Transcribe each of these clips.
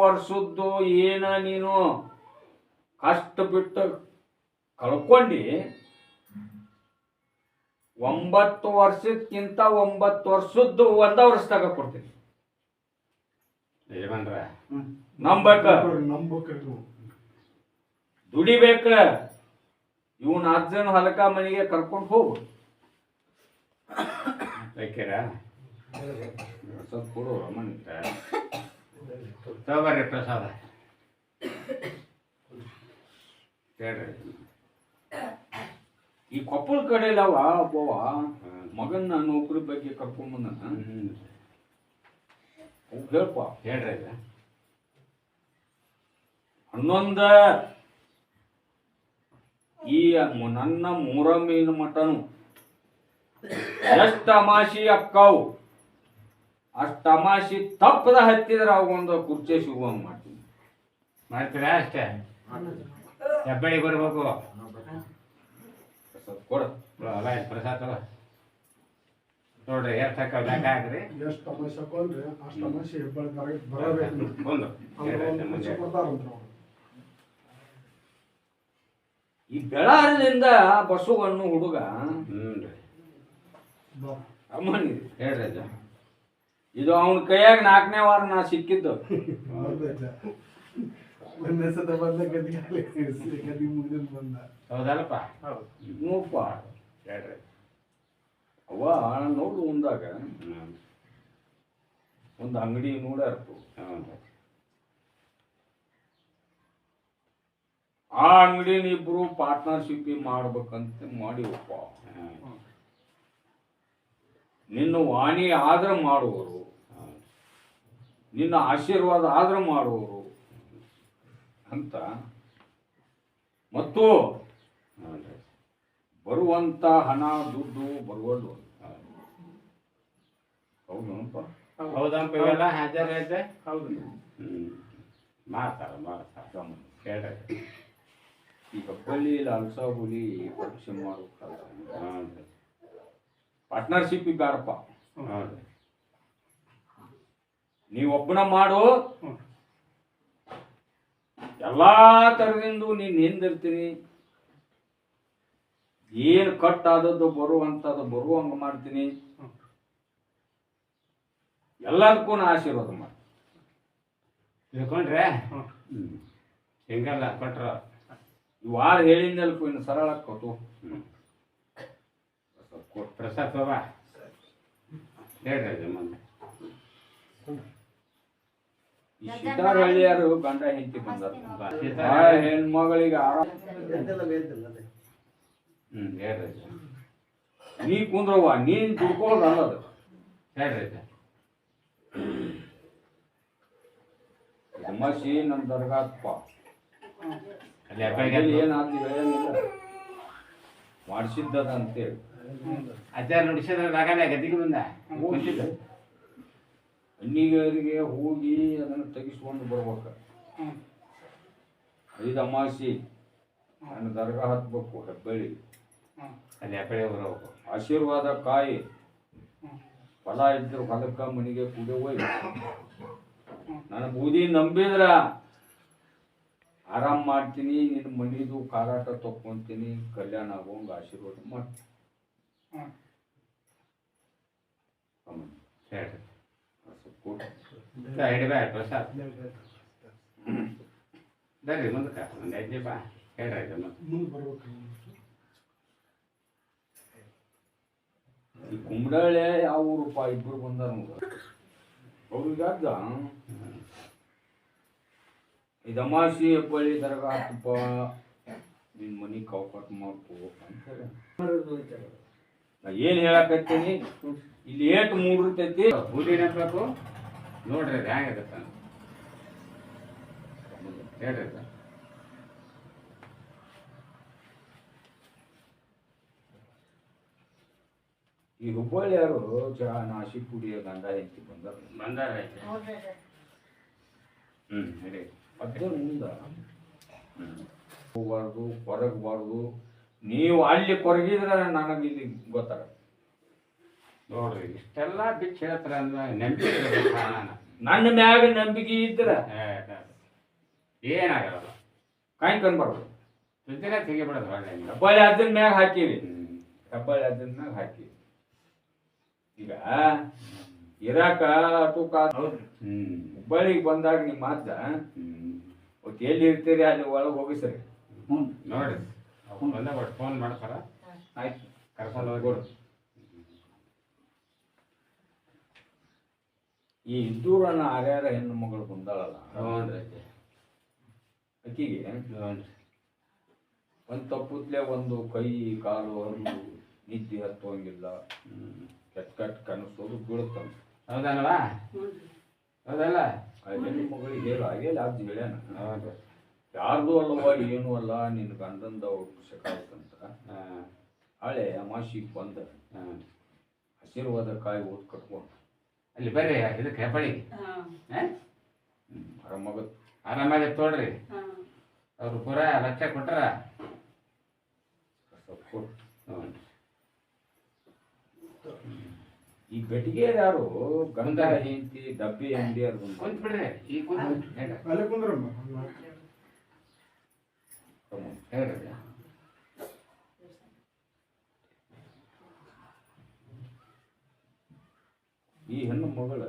ವರ್ಷದ್ದು ಏನ ನೀನು? ಕಷ್ಟ ಬಿಟ್ಟು ಕಳ್ಕೊಂಡು. ಒಂಬತ್ತು ವರ್ಷಕ್ಕಿಂತ ಒಂಬತ್ತು ವರ್ಷದ್ದು ಒಂದ ವರ್ಷದಾಗ ಕೊಡ್ತೀನಿ. ಯಜಮಾನ್ರ ನಂಬಕ. ದುಡಿಬೇಕ. ಇವನ್ ಅಜ್ಜನ ಹಲಕ ಮನೆಗೆ ಕರ್ಕೊಂಡು ಹೋಗು. ಸ್ವಲ್ಪ ಕೊಡು ರಮಣಿ ತಗೋಬರ್ರಿ ಪ್ರಸಾದ. ಹೇಳ್ರಿ. ಈ ಕೊಪ್ಪಳ ಕಡೆ ಅವ ಒಬ್ಬವ ಮಗನ್ನ ನೌಕರಿ ಬಗ್ಗೆ ಕರ್ಕೊಂಡ್ ಬಂದ ಹ್ಮ್. ಅವ್ಗ್ ಹೇಳ್ಪ. ಹೇಳ್ರಿ ಈಗ ಹನ್ನೊಂದ. ಈ ನನ್ನ ಮೂರ ಮೂರಮ್ಮಿನ ಮಟನು ಎಷ್ಟು ಅಮಾಸಿ ಅಕ್ಕಾವು. ಅಷ್ಟು ತಮಾಷೆ ತಪ್ಪದ ಹತ್ತಿದ್ರೆ ಅವಗೊಂದು ಕುರ್ಚಿ ಸಿಗುವಂಗ ಮಾಡ್ತೀನಿ. ಮಾಡ್ತೀರಾ ಅಷ್ಟೇ? ಹೆಬ್ಬಳ್ಳಿ ಬರ್ಬೇಕು. ಕೊಡು. ಅಲ್ಲ ಪ್ರಸಾದ ತಗೋ. ನೋಡ್ರಿ ಎಷ್ಟು ಹಾಕ ಲೆಕ್ಕ ಹಾಕ್ರಿ. ಎಷ್ಟು ತಮಾಷೆ ಹಾಕೊಂಡ್ರಿ ಅಷ್ಟು ತಮಾಷೆ ಬರಬೇಕು. ಒಂದು ಈ ಬೆಳಾರದಿಂದ ಬಸವಣ್ಣು ಹುಡುಗ ಹ್ಞೂ ರೀ. ಹೇಳ್ರಿ ಅಜ್ಜ. ಇದು ಅವನ ಕೈಯಾಗ ನಾಲ್ಕನೇ ವಾರ ನಾ ಸಿಕ್ಕಿದ್ದು. ಒಂದೇ ಸತ ಬಂದ ಗದಿಗೆ ಗದಿ ಮುಗಿದ ಬಂದ ಹೌದಲ್ಲಪ್ಪ? ನೋಪ್ಪ ಹೇಳ್ರಿ ಅವ ನೋಡು ಮುಂದಾಗ ಹ್ಞೂ ಒಂದು ಅಂಗಡಿ ನೋಡ್ಯಾರ್ತು ಆ ಅಂಗಡಿನ ಇಬ್ರು ಪಾರ್ಟ್ನರ್ಶಿಪ್ ಮಾಡ್ಬೇಕಂತ ಮಾಡಿವಪ್ಪ. ನಿನ್ನ ವಾಣಿ ಆದ್ರೆ ಮಾಡುವರು. ನಿನ್ನ ಆಶೀರ್ವಾದ ಆದರೂ ಮಾಡುವರು ಅಂತ. ಮತ್ತು ಹ್ಞೂ ಬರುವಂತ ಹಣ ದುಡ್ಡು ಬರುವುದು ಹೌದಪ್ಪ ಹೌದಪ್ಪ ಇವೆಲ್ಲ? ಹಾಜರ್ ಐತೆ ಹೌದು. ಮಾಡ್ತಾರ ಮಾಡ್ತಾರ ಹೇಳ್ರಿ ಈಗ ಬಳ್ಳಿ ಲಾಲ್ಸಾ ಹುಲಿ ಪರೀಕ್ಷೆ ಮಾಡ್ಬೇಕಾದ್ರೆ ಪಾರ್ಟ್ನರ್ಶಿಪ್ ಇದ್ದಾರಪ್ಪ. ಹ್ಞೂ ರೀ ನೀವ್ ಒಬ್ಬನ ಮಾಡು ಎಲ್ಲಾ ತರದಿಂದ ನೀನ್ ಎಂದಿರ್ತೀನಿ ಏನು ಕಟ್ ಆದದ್ದು ಬರುವಂತದ್ದು ಬರುವಂಗ ಮಾಡ್ತೀನಿ. ಎಲ್ಲದಕ್ಕೂ ನಾ ಆಶೀರ್ವಾದ ಮಾಡಿ ತಿಳ್ಕೊಂಡ್ರೆ? ಹ್ಞೂ ಹಿಂಗಲ್ಲ ಕೊಟ್ರ? ಈ ವಾರ ಹೇಳಿದ್ನಲ್ಪ ಇನ್ನು ಸರಳ ಕೊಟ್ಟು. ಹ್ಞೂ ಪ್ರಸಾದ್ ತಗೋಬ ಹೇಳ್ರಿ ಅಜ್ಜ ಮುಂದೆ ಸಿದ್ದಾರಹಳ್ಳಿಯರು ಗಂಡ ಹೆಂಡತಿ ಬಂದಾರ. ಆ. ಹೆಣ್ಮಗಳಿಗೆ ಆರಾಮ. ಹ್ಞೂ ಹೇಳ್ರಿ ನೀ ಕುಂದ್ರವ್ವ ನೀನ್ ದುಡ್ಕೊಳ್ಳೋದು ಅನ್ನೋದು ಹೇಳ್ರಿ ಸಮಸ್ಯೆ ಅಲ್ಲಿ ಅಪ್ಪಾಯಿಗೆ ಏನಾಗ್ತಿಲ್ಲ ಏನಿಲ್ಲ. ಮಾಡಿಸಿದ್ದದ ಅಂತೇಳಿ ಅಜ್ಜ ನುಡಿಸಿದ್ರೆ ನಾಗಾನೆ ಗದ್ದಿಗೆ ಬಂದ? ಹೋಗಿದ್ದ ಹಣ್ಣಿಗರಿಗೆ ಹೋಗಿ ಅದನ್ನು ತೆಗೆಸ್ಕೊಂಡು ಬರ್ಬೇಕು. ಐದು ಅಮಾಸಿ ನನ್ನ ದರ್ಗಾ ಹತ್ಬೇಕು ಹೆಬ್ಬಳ್ಳಿ. ಅಲ್ಲಿ ಹೆಬ್ಬಳ್ಳಿ ಬರಬೇಕು. ಆಶೀರ್ವಾದ ಕಾಯಿ. ಫಲ ಇದ್ರು ಹೊಲಕ್ಕ ಮನೆಗೆ ಕುಡಿ ಹೋಗಿ. ನನ್ನ ಬೂದಿ ನಂಬಿದ್ರ. ಆರಾಮ್ ಮಾಡ್ತೀನಿ ನಿನ್ನ ಮನಿದು ಕಾರಾಟ ತಕ್ಕೊಂತೀನಿ ಕಲ್ಯಾಣ ಆಗೋಂಗ ಆಶೀರ್ವಾದ ಮಾಡ್ತೀನಿ. ಆಮೇಲೆ ಹೇಳ್ರಿ ಸ್ವಲ್ಪ ಕೊಡು. ಹಿಡಿಬೇಡ ಪ್ರಸಾದ್ ಬರ್ರಿ ಮುಂದಕ್ಕೆ ಒಂದು ಐದು ಬಾ. ಹೇಳ್ರಿ ಅಜ್ಜ ಮತ್ತೆ. ಮುಂದೆ ಬರ್ಬೇಕು ಈ ಕುಂಬಡಳೆ ಯಾವ ಊರಪ್ಪ? ಇಬ್ಬರು ಬಂದಾರ ಅವ್ರಿಗೆ ಅಜ್ಜ ಇದು ಅಮಾಸಿ ಹೆಬ್ಬಳ್ಳಿ ದರ್ಗಾ ಆತಪ್ಪ. ನಿನ್ ಮನಿ ಕೌಕಟ್ ಮಾಡ್ಕೊ ಅಂತ ಏನ್ ಹೇಳಕತ್ತೀನಿ? ಇಲ್ಲಿ ಏಟ್ ಮೂಡಿರ್ತೈತಿ ಬೂದಿ ನೆನಪಬೇಕು ನೋಡ್ರಿ ಅದು ಹೆಂಗಾಗತ್ತ ಹೇಳ್ರಿ ಅದು. ಈ ಹುಬ್ಬಳ್ಳಿಯವರು ಚಾ ನಾಶಿ ಕುಡಿಯ ಗಂಡ ಹೆಚ್ಚಿ ಬಂದಾರ ಬಂದಾರ ಹ್ಮ್ ಹ್ಞೂ ಹೇಳಿ ಅದೇ ಮುಂದ ಹೋಗ್ಬಾರ್ದು ಕೊರಗಬಾರ್ದು. ನೀವು ಅಲ್ಲಿ ಕೊರಗಿದ್ರೆ ನನಗೆ ಇಲ್ಲಿ ಗೊತ್ತಾಗ ನೋಡ್ರಿ ಇಷ್ಟೆಲ್ಲ ಬಿಚ್ಚ ಹೇಳ್ತಾರ ಅಂದ್ರೆ ನೆಂಬಿಕೆ ಇರ್ಬೇಕು ನನ್ನ ಮ್ಯಾಗ ನಂಬಿಕೆ ಇದ್ರ ಏನಾಗಲ್ಲ. ಕಾಯಿ ಕನ್ಬಾರ್ದು ಸುದ್ದಿನ ತೆಗಿಬಿಡೋದು ಒಳ್ಳೆ ಕಬ್ಬಾಳಿ ಅದನ್ನ ಮ್ಯಾಗ ಹಾಕಿವಿ ಕಬ್ಬಾಳಿ ಅದನ್ನ ಮ್ಯಾಗ ಹಾಕಿವಿ ಈಗ ಇರಾಕ ತೂಕ ಹೌದು ಹ್ಮ್. ಹುಬ್ಬಳ್ಳಿಗೆ ಬಂದಾಗ ನಿಮ್ಮ ಮಾತ್ರ ಹ್ಮ್. ಅವತ್ತು ಎಲ್ಲಿ ಇರ್ತೀರಿ ಅಲ್ಲಿ ಒಳಗೆ ಹೋಗಿ ಸರಿ ನೋಡ್ರಿ ಅವ್ರು ಬಂದ ಫೋನ್ ಮಾಡ್ತಾರ. ಆಯ್ತು. ಕರ್ಕೊಂಡು ಹೋಗಿ ಕೊಡು ಈ ಇದ್ದೂರನ್ನ ಆರ್ಯಾರ ಹೆಣ್ಣು ಮಗಳು ಬಂದಾಳಲ್ಲ. ಅಕ್ಕಿಗೆ? ಹ್ಞೂನ್ರಿ ಒಂದು ತಪ್ಪುತ್ಲೆ ಒಂದು ಕೈ ಕಾಲು ಹರಿದು ನಿದ್ದೆ ಹತ್ತುವಂಗಿಲ್ಲ. ಕೆಟ್ಟ ಕೆಟ್ಟ ಕನಸೋದು ಬೀಳುತ್ತಂತ. ಹೌದಲ್ಲ? ಹೌದಲ್ಲ ಹೆಣ್ಣು ಮಗಳಿಗೆ ಹೇಳು ಹಾಗೆಲ್ಲ ಅದು ಹೇಳ್ಯಾನ. ಯಾರ್ದು ಅಲ್ಲವ ಏನೂ ಅಲ್ಲ ನಿನ್ನ ಗಂಡಂದ ಶಕಾಯ್ತಂತ ಹಾಂ. ಹಳೆ ಅಮಾಶಿಗೆ ಬಂದ. ಹಾಂ ಆಶೀರ್ವಾದ ಕಾಯಿ ಓದ್ ಕಟ್ಕೊಂಡು ಅಲ್ಲಿ ಬರ್ರಿ ಇದಕ್ಕೆ ಹೆಬ್ಬಳ್ಳಿಗೆ ಹಾಂ. ಆರಾಮಾಗತ್ ಆರಾಮಾಗಿ ತೋಡ್ರಿ ಅವ್ರು ಪುರ ಲಕ್ಷ ಕೊಟ್ರ ಈ ಬೆಟ್ಟಿಗೆ ಯಾರು ಗಂಧ ಜಯಂತಿ ಡಬ್ಬಿ ಅಂಗಡಿ ಅದು ಕುಂತ್ಬಿಡ್ರಿ ಈ ಕುಂತ್ ಹೇಗ? ಅಲ್ಲಿ ಕುಂದ್ರಮ್ಮ ಹೇಳ್ರಿ. ಈ ಹೆಣ್ಣು ಮಗಳ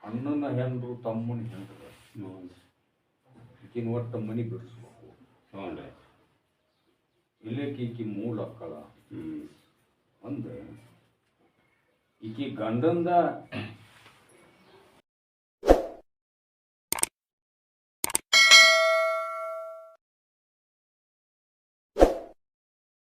ಅಣ್ಣನ ಹೆಂಡ್ರು ತಮ್ಮನ ಹೆಂಡ್ರು ಈಕಿನ ಒಟ್ಟು ಮನಿ ಬಿಡಿಸ್ಬೇಕು. ಹ್ಞೂ ರೀ ಇಲ್ಲಕ್ಕೆ ಈಕಿ ಮೂಲ ಅಕ್ಕಳ ಹ್ಞೂ ಅಂದ್ರೆ ಈಕಿ ಗಂಡಂದ